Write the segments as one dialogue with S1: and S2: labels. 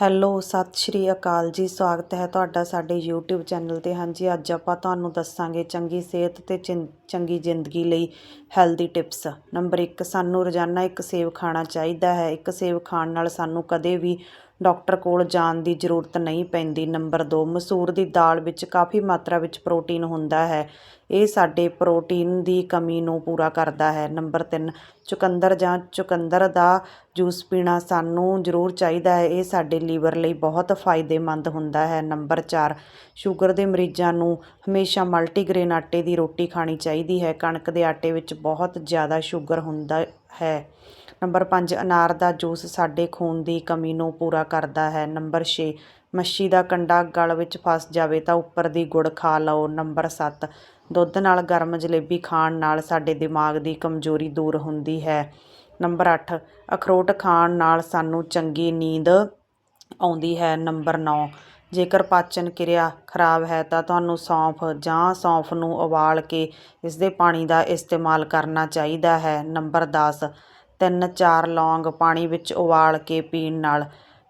S1: Hello, ਸਤਿ ਸ਼੍ਰੀ ਅਕਾਲ ਜੀ। ਸਵਾਗਤ ਹੈ ਤੁਹਾਡਾ ਸਾਡੇ YouTube ਚੈਨਲ 'ਤੇ। ਹਾਂਜੀ, ਅੱਜ ਆਪਾਂ ਤੁਹਾਨੂੰ ਦੱਸਾਂਗੇ ਚੰਗੀ ਸਿਹਤ ਤੇ ਚਿੰ- ਚੰਗੀ ਜ਼ਿੰਦਗੀ ਲਈ ਹੈਲਦੀ ਟਿਪਸ। ਨੰਬਰ 1 ਸਾਨੂੰ ਰੋਜ਼ਾਨਾ ਇੱਕ ਸੇਬ ਖਾਣਾ ਚਾਹੀਦਾ ਹੈ। ਇੱਕ ਸੇਬ ਖਾਣ ਨਾਲ ਸਾਨੂੰ ਕਦੇ ਵੀ ਡਾਕਟਰ ਕੋਲ ਜਾਣ ਦੀ ਜ਼ਰੂਰਤ ਨਹੀਂ ਪੈਂਦੀ। ਨੰਬਰ 2 ਮਸੂਰ ਦੀ ਦਾਲ ਵਿੱਚ ਕਾਫੀ ਮਾਤਰਾ ਵਿੱਚ ਪ੍ਰੋਟੀਨ ਹੁੰਦਾ ਹੈ। ਇਹ ਸਾਡੇ ਪ੍ਰੋਟੀਨ ਦੀ ਕਮੀ ਨੂੰ ਪੂਰਾ ਕਰਦਾ ਹੈ। ਨੰਬਰ 3 ਚੁਕੰਦਰ ਜਾਂ ਚੁਕੰਦਰ ਦਾ ਜੂਸ ਪੀਣਾ ਸਾਨੂੰ ਜ਼ਰੂਰ ਚਾਹੀਦਾ ਹੈ। ਇਹ ਸਾਡੇ ਲੀਵਰ ਲਈ ਬਹੁਤ ਫਾਇਦੇਮੰਦ ਹੁੰਦਾ ਹੈ। ਨੰਬਰ 4 ਸ਼ੂਗਰ ਦੇ ਮਰੀਜ਼ਾਂ ਨੂੰ ਹਮੇਸ਼ਾ ਮਲਟੀਗ੍ਰੇਨ ਆਟੇ ਦੀ ਰੋਟੀ ਖਾਣੀ ਚਾਹੀਦੀ ਹੈ। ਕਣਕ ਦੇ ਆਟੇ ਵਿੱਚ ਬਹੁਤ ਜ਼ਿਆਦਾ ਸ਼ੂਗਰ ਹੁੰਦਾ ਹੈ। ਨੰਬਰ 5 ਅਨਾਰ ਦਾ ਜੂਸ ਸਾਡੇ ਖੂਨ ਦੀ ਕਮੀ ਨੂੰ ਪੂਰਾ ਕਰਦਾ ਹੈ। ਨੰਬਰ ਛੇ, ਮੱਛੀ ਦਾ ਕੰਡਾ ਗਲ ਵਿੱਚ ਫਸ ਜਾਵੇ ਤਾਂ ਉੱਪਰ ਦੀ ਗੁੜ ਖਾ ਲਓ। ਨੰਬਰ 7 ਦੁੱਧ ਨਾਲ ਗਰਮ ਜਲੇਬੀ ਖਾਣ ਨਾਲ ਸਾਡੇ ਦਿਮਾਗ ਦੀ ਕਮਜ਼ੋਰੀ ਦੂਰ ਹੁੰਦੀ ਹੈ। ਨੰਬਰ 8 ਅਖਰੋਟ ਖਾਣ ਨਾਲ ਸਾਨੂੰ ਚੰਗੀ ਨੀਂਦ ਆਉਂਦੀ ਹੈ। ਨੰਬਰ 9 ਜੇਕਰ ਪਾਚਨ ਕਿਰਿਆ ਖਰਾਬ ਹੈ ਤਾਂ ਤੁਹਾਨੂੰ ਸੌਂਫ ਜਾਂ ਸੌਂਫ ਨੂੰ ਉਬਾਲ ਕੇ ਇਸ ਦੇ ਪਾਣੀ ਦਾ ਇਸਤੇਮਾਲ ਕਰਨਾ ਚਾਹੀਦਾ ਹੈ। ਨੰਬਰ 10 ਤਿੰਨ ਚਾਰ ਲੌਂਗ ਪਾਣੀ ਵਿੱਚ ਉਬਾਲ ਕੇ ਪੀਣ ਨਾਲ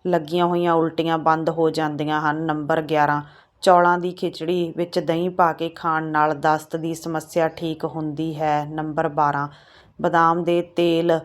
S1: ਲੱਗੀਆਂ ਹੋਈਆਂ ਉਲਟੀਆਂ ਬੰਦ ਹੋ ਜਾਂਦੀਆਂ ਹਨ। ਨੰਬਰ 11 ਚੌਲਾਂ ਦੀ ਖਿਚੜੀ ਵਿੱਚ ਦਹੀਂ ਪਾ ਕੇ ਖਾਣ ਨਾਲ ਦਸਤ ਦੀ ਸਮੱਸਿਆ ਠੀਕ ਹੁੰਦੀ ਹੈ। ਨੰਬਰ 12 ਬਦਾਮ ਦੇ ਤੇਲ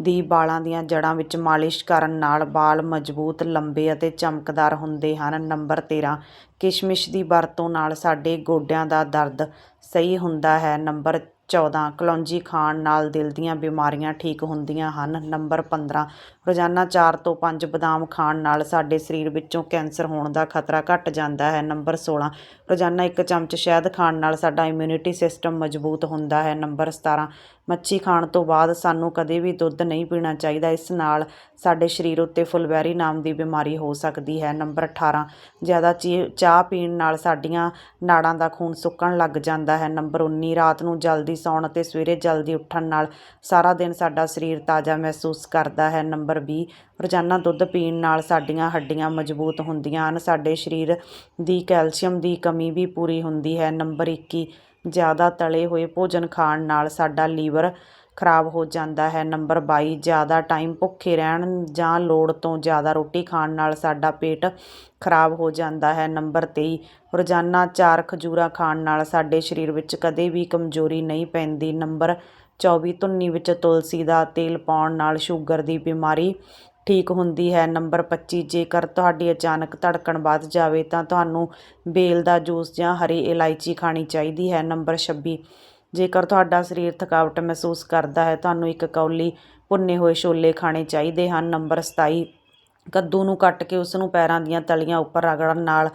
S1: ਦੀ ਵਾਲਾਂ ਦੀਆਂ ਜੜ੍ਹਾਂ ਵਿੱਚ ਮਾਲਿਸ਼ ਕਰਨ ਨਾਲ ਵਾਲ ਮਜ਼ਬੂਤ, ਲੰਬੇ ਅਤੇ ਚਮਕਦਾਰ ਹੁੰਦੇ ਹਨ। ਨੰਬਰ 13 ਕਿਸ਼ਮਿਸ਼ ਦੀ ਵਰਤੋਂ ਨਾਲ ਸਾਡੇ ਗੋਡਿਆਂ ਦਾ ਦਰਦ ਸਹੀ ਹੁੰਦਾ ਹੈ। ਨੰਬਰ 14 ਕਲੌਂਜੀ ਖਾਣ ਨਾਲ ਦਿਲ ਦੀਆਂ ਬਿਮਾਰੀਆਂ ਠੀਕ ਹੁੰਦੀਆਂ ਹਨ। ਨੰਬਰ 15 ਰੋਜ਼ਾਨਾ ਚਾਰ ਤੋਂ ਪੰਜ ਬਦਾਮ ਖਾਣ ਨਾਲ ਸਾਡੇ ਸਰੀਰ ਵਿੱਚੋਂ ਕੈਂਸਰ ਹੋਣ ਦਾ ਖਤਰਾ ਘਟ ਜਾਂਦਾ ਹੈ। ਨੰਬਰ 16 ਰੋਜ਼ਾਨਾ ਇੱਕ ਚਮਚ ਸ਼ਹਿਦ ਖਾਣ ਨਾਲ ਸਾਡਾ ਇਮਿਊਨਿਟੀ ਸਿਸਟਮ ਮਜ਼ਬੂਤ ਹੁੰਦਾ ਹੈ। ਨੰਬਰ 17 ਮੱਛੀ ਖਾਣ ਤੋਂ ਬਾਅਦ ਸਾਨੂੰ ਕਦੇ ਵੀ ਦੁੱਧ ਨਹੀਂ ਪੀਣਾ ਚਾਹੀਦਾ। ਇਸ ਨਾਲ ਸਾਡੇ ਸਰੀਰ ਉੱਤੇ ਫੁਲਵੈਰੀ ਨਾਮ ਦੀ ਬਿਮਾਰੀ ਹੋ ਸਕਦੀ ਹੈ। ਨੰਬਰ 18 ਜ਼ਿਆਦਾ ਚੀ- ਚਾਹ ਪੀਣ ਨਾਲ ਸਾਡੀਆਂ ਨਾੜਾਂ ਦਾ ਖੂਨ ਸੁੱਕਣ ਲੱਗ ਜਾਂਦਾ ਹੈ। ਨੰਬਰ 19 ਰਾਤ ਨੂੰ ਜਲਦੀ ਸੌਣ ਅਤੇ ਸਵੇਰੇ ਜਲਦੀ ਉੱਠਣ ਨਾਲ ਸਾਰਾ ਦਿਨ ਸਾਡਾ ਸਰੀਰ ਤਾਜ਼ਾ ਮਹਿਸੂਸ ਕਰਦਾ ਹੈ। ਨੰਬਰ 20 ਰੋਜ਼ਾਨਾ ਦੁੱਧ ਪੀਣ ਨਾਲ ਸਾਡੀਆਂ ਹੱਡੀਆਂ ਮਜ਼ਬੂਤ ਹੁੰਦੀਆਂ ਹਨ। ਸਾਡੇ ਸਰੀਰ ਦੀ ਕੈਲਸ਼ੀਅਮ ਦੀ ਕਮੀ ਵੀ ਪੂਰੀ ਹੁੰਦੀ ਹੈ। ਨੰਬਰ 21 ਜ਼ਿਆਦਾ ਤਲੇ ਹੋਏ ਭੋਜਨ ਖਾਣ ਨਾਲ ਸਾਡਾ ਲੀਵਰ ਖਰਾਬ ਹੋ ਜਾਂਦਾ ਹੈ। ਨੰਬਰ ਬਾਈ, ਜ਼ਿਆਦਾ ਟਾਈਮ ਭੁੱਖੇ ਰਹਿਣ ਜਾਂ ਲੋੜ ਤੋਂ ਜ਼ਿਆਦਾ ਰੋਟੀ ਖਾਣ ਨਾਲ ਸਾਡਾ ਪੇਟ ਖਰਾਬ ਹੋ ਜਾਂਦਾ ਹੈ। ਨੰਬਰ ਤੇਈ, ਰੋਜ਼ਾਨਾ ਚਾਰ ਖਜੂਰਾਂ ਖਾਣ ਨਾਲ ਸਾਡੇ ਸਰੀਰ ਵਿੱਚ ਕਦੇ ਵੀ ਕਮਜ਼ੋਰੀ ਨਹੀਂ ਪੈਂਦੀ। ਨੰਬਰ 24 ਧੁੰਨੀ ਵਿੱਚ ਤੁਲਸੀ ਦਾ ਤੇਲ ਪਾਉਣ ਨਾਲ ਸ਼ੂਗਰ ਦੀ ਬਿਮਾਰੀ ਠੀਕ ਹੁੰਦੀ ਹੈ। ਨੰਬਰ 25 ਜੇਕਰ ਤੁਹਾਡੀ ਅਚਾਨਕ ਧੜਕਣ ਵੱਧ ਜਾਵੇ ਤਾਂ ਤੁਹਾਨੂੰ ਬੇਲ ਦਾ ਜੂਸ ਜਾਂ ਹਰੀ ਇਲਾਇਚੀ ਖਾਣੀ ਚਾਹੀਦੀ ਹੈ। ਨੰਬਰ 26 ਜੇਕਰ ਤੁਹਾਡਾ ਸਰੀਰ ਥਕਾਵਟ ਮਹਿਸੂਸ ਕਰਦਾ ਹੈ, ਤੁਹਾਨੂੰ ਇੱਕ ਕੌਲੀ ਭੁੰਨੇ ਹੋਏ ਛੋਲੇ ਖਾਣੇ ਚਾਹੀਦੇ ਹਨ। ਨੰਬਰ 27 ਕੱਦੂ ਨੂੰ ਕੱਟ ਕੇ ਉਸ ਨੂੰ ਪੈਰਾਂ ਦੀਆਂ ਤਲੀਆਂ ਉੱਪਰ ਰਗੜਨ ਨਾਲ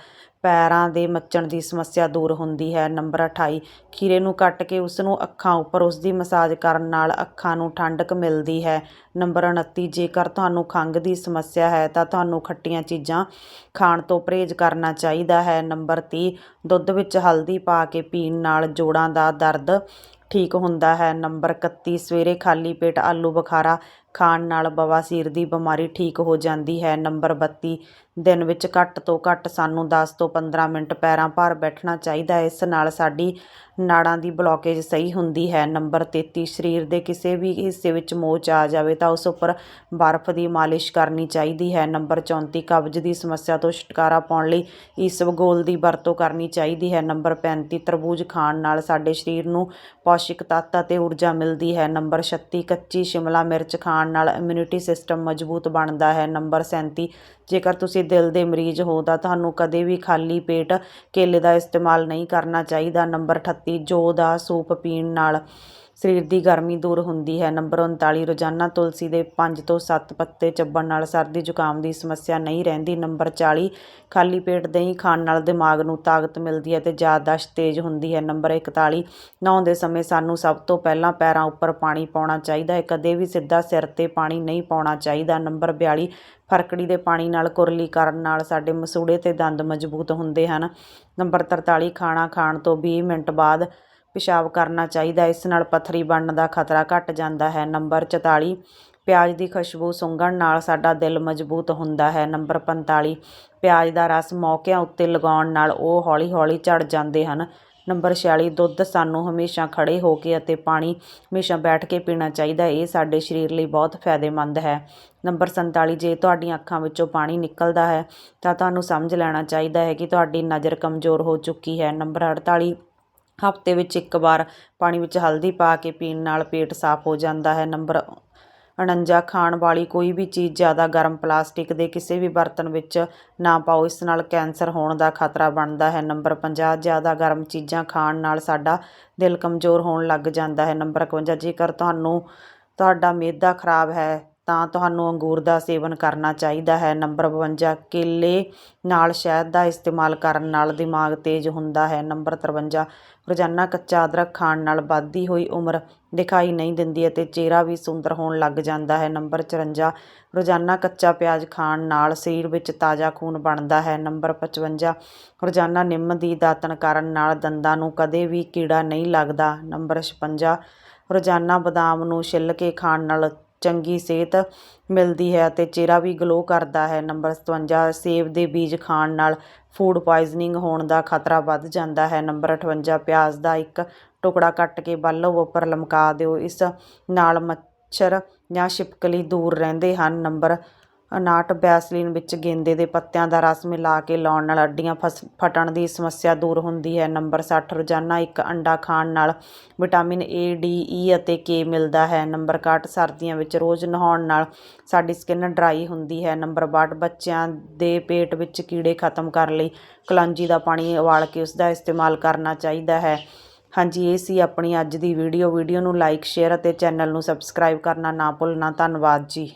S1: ਪੈਰਾਂ ਦੇ ਮੱਚਣ ਦੀ ਸਮੱਸਿਆ ਦੂਰ ਹੁੰਦੀ ਹੈ। ਨੰਬਰ 28 ਖੀਰੇ ਨੂੰ ਕੱਟ ਕੇ ਉਸ ਨੂੰ ਅੱਖਾਂ ਉੱਪਰ ਉਸ ਦੀ ਮਸਾਜ ਕਰਨ ਨਾਲ ਅੱਖਾਂ ਨੂੰ ਠੰਡਕ ਮਿਲਦੀ ਹੈ। ਨੰਬਰ 29 ਜੇਕਰ ਤੁਹਾਨੂੰ ਖੰਘ ਦੀ ਸਮੱਸਿਆ ਹੈ ਤਾਂ ਤੁਹਾਨੂੰ ਖੱਟੀਆਂ ਚੀਜ਼ਾਂ ਖਾਣ ਤੋਂ ਪਰਹੇਜ਼ ਕਰਨਾ ਚਾਹੀਦਾ ਹੈ। ਨੰਬਰ ਤੀਹ, ਦੁੱਧ ਵਿੱਚ ਹਲਦੀ ਪਾ ਕੇ ਪੀਣ ਨਾਲ ਜੋੜਾਂ ਦਾ ਦਰਦ ਠੀਕ ਹੁੰਦਾ ਹੈ। ਨੰਬਰ 31 ਸਵੇਰੇ ਖਾਲੀ ਪੇਟ ਆਲੂ ਬੁਖਾਰਾ ਖਾਣ ਨਾਲ ਬਵਾਸੀਰ ਦੀ ਬਿਮਾਰੀ ਠੀਕ ਹੋ ਜਾਂਦੀ ਹੈ। ਨੰਬਰ 32 ਦਿਨ ਵਿੱਚ ਘੱਟ ਤੋਂ ਘੱਟ ਸਾਨੂੰ 10 ਤੋਂ 15 ਮਿੰਟ ਪੈਰਾਂ ਭਾਰ ਬੈਠਣਾ ਚਾਹੀਦਾ ਹੈ। ਇਸ ਨਾਲ ਸਾਡੀ ਨਾੜਾਂ ਦੀ ਬਲੋਕੇਜ ਸਹੀ ਹੁੰਦੀ ਹੈ। ਨੰਬਰ 33 ਸਰੀਰ ਦੇ ਕਿਸੇ ਵੀ ਹਿੱਸੇ ਵਿੱਚ ਮੋਚ ਆ ਜਾਵੇ ਤਾਂ ਉਸ ਉੱਪਰ ਬਰਫ਼ ਦੀ ਮਾਲਿਸ਼ ਕਰਨੀ ਚਾਹੀਦੀ ਹੈ। ਨੰਬਰ 34 ਕਬਜ਼ ਦੀ ਸਮੱਸਿਆ ਤੋਂ ਛੁਟਕਾਰਾ ਪਾਉਣ ਲਈ ਇਸਬਗੋਲ ਦੀ ਵਰਤੋਂ ਕਰਨੀ ਚਾਹੀਦੀ ਹੈ। ਨੰਬਰ 35 ਤਰਬੂਜ ਖਾਣ ਨਾਲ ਸਾਡੇ ਸਰੀਰ ਨੂੰ ਪੌਸ਼ਟਿਕ ਤੱਤ ਅਤੇ ਊਰਜਾ ਮਿਲਦੀ ਹੈ। ਨੰਬਰ 36 ਕੱਚੀ ਸ਼ਿਮਲਾ ਮਿਰਚ ਖਾਣ ਨਾਲ ਇਮਿਊਨਿਟੀ ਸਿਸਟਮ ਮਜ਼ਬੂਤ ਬਣਦਾ ਹੈ। ਨੰਬਰ 37 ਜੇਕਰ ਤੁਸੀਂ ਦਿਲ ਦੇ ਮਰੀਜ਼ ਹੋ ਤਾਂ ਤੁਹਾਨੂੰ ਕਦੇ ਵੀ ਖਾਲੀ ਪੇਟ ਕੇਲੇ ਦਾ ਇਸਤੇਮਾਲ ਨਹੀਂ ਕਰਨਾ ਚਾਹੀਦਾ। ਨੰਬਰ 38 ਜੌ ਦਾ ਸੂਪ ਪੀਣ ਨਾਲ। ਸਰੀਰ ਦੀ ਗਰਮੀ ਦੂਰ ਹੁੰਦੀ ਹੈ। ਨੰਬਰ 39 ਰੋਜ਼ਾਨਾ ਤੁਲਸੀ ਦੇ ਪੰਜ ਤੋਂ ਸੱਤ ਪੱਤੇ ਚੱਬਣ ਨਾਲ ਸਰਦੀ ਜ਼ੁਕਾਮ ਦੀ ਸਮੱਸਿਆ ਨਹੀਂ ਰਹਿੰਦੀ। ਨੰਬਰ 40 ਖਾਲੀ ਪੇਟ ਦਹੀਂ ਖਾਣ ਨਾਲ ਦਿਮਾਗ ਨੂੰ ਤਾਕਤ ਮਿਲਦੀ ਹੈ ਤੇ ਯਾਦਦਾਸ਼ਤ ਤੇਜ਼ ਹੁੰਦੀ ਹੈ। ਨੰਬਰ ਇਕਤਾਲੀ ਨਹਾਉਂਦੇ ਸਮੇਂ ਸਾਨੂੰ ਸਭ ਤੋਂ ਪਹਿਲਾਂ ਪੈਰਾਂ ਉੱਪਰ ਪਾਣੀ ਪਾਉਣਾ ਚਾਹੀਦਾ ਹੈ। ਕਦੇ ਵੀ ਸਿੱਧਾ ਸਿਰ ਤੇ ਪਾਣੀ ਨਹੀਂ ਪਾਉਣਾ ਚਾਹੀਦਾ। ਨੰਬਰ 42 ਫਰਕੜੀ ਦੇ ਪਾਣੀ ਨਾਲ ਕੁਰਲੀ ਕਰਨ ਨਾਲ ਸਾਡੇ ਮਸੂੜੇ ਤੇ ਦੰਦ ਮਜ਼ਬੂਤ ਹੁੰਦੇ ਹਨ। ਨੰਬਰ 43 ਖਾਣਾ ਖਾਣ ਤੋਂ 20 ਮਿੰਟ ਬਾਅਦ ਪਿਸ਼ਾਬ ਕਰਨਾ ਚਾਹੀਦਾ। ਇਸ ਨਾਲ ਪੱਥਰੀ ਬਣਨ ਦਾ ਖਤਰਾ ਘੱਟ ਜਾਂਦਾ ਹੈ। ਨੰਬਰ 44 ਪਿਆਜ਼ ਦੀ ਖੁਸ਼ਬੂ ਸੁੰਘਣ ਨਾਲ ਸਾਡਾ ਦਿਲ ਮਜ਼ਬੂਤ ਹੁੰਦਾ ਹੈ। ਨੰਬਰ 45 ਪਿਆਜ਼ ਦਾ ਰਸ ਮੌਕਿਆਂ ਉੱਤੇ ਲਗਾਉਣ ਨਾਲ ਉਹ ਹੌਲੀ-ਹੌਲੀ ਝੜ ਜਾਂਦੇ ਹਨ। ਨੰਬਰ 46 ਦੁੱਧ ਸਾਨੂੰ ਹਮੇਸ਼ਾ ਖੜੇ ਹੋ ਕੇ ਅਤੇ ਪਾਣੀ ਹਮੇਸ਼ਾ ਬੈਠ ਕੇ ਪੀਣਾ ਚਾਹੀਦਾ। ਇਹ ਸਾਡੇ ਸਰੀਰ ਲਈ ਬਹੁਤ ਫਾਇਦੇਮੰਦ ਹੈ। ਨੰਬਰ 47 ਜੇ ਤੁਹਾਡੀਆਂ ਅੱਖਾਂ ਵਿੱਚੋਂ ਪਾਣੀ ਨਿਕਲਦਾ ਹੈ ਤਾਂ ਤੁਹਾਨੂੰ ਸਮਝ ਲੈਣਾ ਚਾਹੀਦਾ ਹੈ ਕਿ ਤੁਹਾਡੀ ਨਜ਼ਰ ਕਮਜ਼ੋਰ ਹੋ ਚੁੱਕੀ ਹੈ। ਨੰਬਰ 48 ਹਫ਼ਤੇ ਵਿੱਚ ਇੱਕ ਵਾਰ ਪਾਣੀ ਵਿੱਚ ਹਲਦੀ ਪਾ ਕੇ ਪੀਣ ਨਾਲ ਪੇਟ ਸਾਫ਼ ਹੋ ਜਾਂਦਾ ਹੈ। ਨੰਬਰ 49 ਖਾਣ ਵਾਲੀ ਕੋਈ ਵੀ ਚੀਜ਼ ਜ਼ਿਆਦਾ ਗਰਮ ਪਲਾਸਟਿਕ ਦੇ ਕਿਸੇ ਵੀ ਬਰਤਨ ਵਿੱਚ ਨਾ ਪਾਓ, ਇਸ ਨਾਲ ਕੈਂਸਰ ਹੋਣ ਦਾ ਖਤਰਾ ਬਣਦਾ ਹੈ। ਨੰਬਰ 50 ਜ਼ਿਆਦਾ ਗਰਮ ਚੀਜ਼ਾਂ ਖਾਣ ਨਾਲ ਸਾਡਾ ਦਿਲ ਕਮਜ਼ੋਰ ਹੋਣ ਲੱਗ ਜਾਂਦਾ ਹੈ। ਨੰਬਰ 51 ਜੇਕਰ ਤੁਹਾਨੂੰ ਤੁਹਾਡਾ ਮਿਹਦਾ ਖਰਾਬ ਹੈ ਤਾਂ ਤੁਹਾਨੂੰ ਅੰਗੂਰ ਦਾ ਸੇਵਨ ਕਰਨਾ ਚਾਹੀਦਾ ਹੈ। ਨੰਬਰ 52 ਕੇਲੇ ਨਾਲ ਸ਼ਹਿਦ ਦਾ ਇਸਤੇਮਾਲ ਕਰਨ ਨਾਲ ਦਿਮਾਗ ਤੇਜ਼ ਹੁੰਦਾ ਹੈ। ਨੰਬਰ 53 ਰੋਜ਼ਾਨਾ ਕੱਚਾ ਅਦਰਕ ਖਾਣ ਨਾਲ ਵੱਧਦੀ ਹੋਈ ਉਮਰ ਦਿਖਾਈ ਨਹੀਂ ਦਿੰਦੀ ਅਤੇ ਚਿਹਰਾ ਵੀ ਸੁੰਦਰ ਹੋਣ ਲੱਗ ਜਾਂਦਾ ਹੈ। ਨੰਬਰ 54 ਰੋਜ਼ਾਨਾ ਕੱਚਾ ਪਿਆਜ਼ ਖਾਣ ਨਾਲ ਸਰੀਰ ਵਿੱਚ ਤਾਜ਼ਾ ਖੂਨ ਬਣਦਾ ਹੈ। ਨੰਬਰ 55 ਰੋਜ਼ਾਨਾ ਨਿੰਮ ਦੀ ਦਾਤਣ ਕਰਨ ਨਾਲ ਦੰਦਾਂ ਨੂੰ ਕਦੇ ਵੀ ਕੀੜਾ ਨਹੀਂ ਲੱਗਦਾ। ਨੰਬਰ 56 ਰੋਜ਼ਾਨਾ ਬਦਾਮ ਨੂੰ ਛਿੱਲ ਕੇ ਖਾਣ ਨਾਲ ਚੰਗੀ ਸਿਹਤ ਮਿਲਦੀ ਹੈ ਅਤੇ ਚਿਹਰਾ ਵੀ ਗਲੋ ਕਰਦਾ ਹੈ। ਨੰਬਰ 57 ਸੇਬ ਦੇ ਬੀਜ ਖਾਣ ਨਾਲ ਫੂਡ ਪੁਆਇਜ਼ਨਿੰਗ ਹੋਣ ਦਾ ਖਤਰਾ ਵੱਧ ਜਾਂਦਾ ਹੈ। ਨੰਬਰ 58 ਪਿਆਜ਼ ਦਾ ਇੱਕ ਟੁਕੜਾ ਕੱਟ ਕੇ ਬਾਲੋ ਉੱਪਰ ਲਮਕਾ ਦਿਓ। ਇਸ ਨਾਲ ਮੱਛਰ ਜਾਂ ਛਿਪਕਲੀ ਦੂਰ ਰਹਿੰਦੇ ਹਨ। ਨੰਬਰ 59 ਵੈਸਲੀਨ ਵਿੱਚ ਗੇਂਦੇ ਦੇ ਪੱਤਿਆਂ ਦਾ ਰਸ ਮਿਲਾ ਕੇ ਲਾਉਣ ਨਾਲ ਅੱਡੀਆਂ ਫਸ, ਫਟਣ ਦੀ ਸਮੱਸਿਆ ਦੂਰ ਹੁੰਦੀ ਹੈ। ਨੰਬਰ 60 ਰੋਜ਼ਾਨਾ ਇੱਕ ਅੰਡਾ ਖਾਣ ਨਾਲ ਵਿਟਾਮਿਨ ਏ ਡੀ ਈ ਅਤੇ ਕੇ ਮਿਲਦਾ ਹੈ। ਨੰਬਰ 61 ਸਰਦੀਆਂ ਵਿੱਚ ਰੋਜ਼ ਨਹਾਉਣ ਨਾਲ ਸਾਡੀ ਸਕਿਨ ਡਰਾਈ ਹੁੰਦੀ ਹੈ। ਨੰਬਰ 62 ਬੱਚਿਆਂ ਦੇ ਪੇਟ ਵਿੱਚ ਕੀੜੇ ਖਤਮ ਕਰਨ ਲਈ, ਕਲੌਂਜੀ ਦਾ ਪਾਣੀ ਉਬਾਲ ਕੇ ਉਸ ਦਾ ਇਸਤੇਮਾਲ ਕਰਨਾ ਚਾਹੀਦਾ ਹੈ। ਹਾਂਜੀ, ਇਹ ਸੀ ਆਪਣੀ ਅੱਜ ਦੀ ਵੀਡੀਓ। ਵੀਡੀਓ ਨੂੰ ਲਾਈਕ, ਸ਼ੇਅਰ ਅਤੇ ਚੈਨਲ ਨੂੰ ਸਬਸਕ੍ਰਾਈਬ ਕਰਨਾ ਨਾ ਭੁੱਲਣਾ। ਧੰਨਵਾਦ ਜੀ।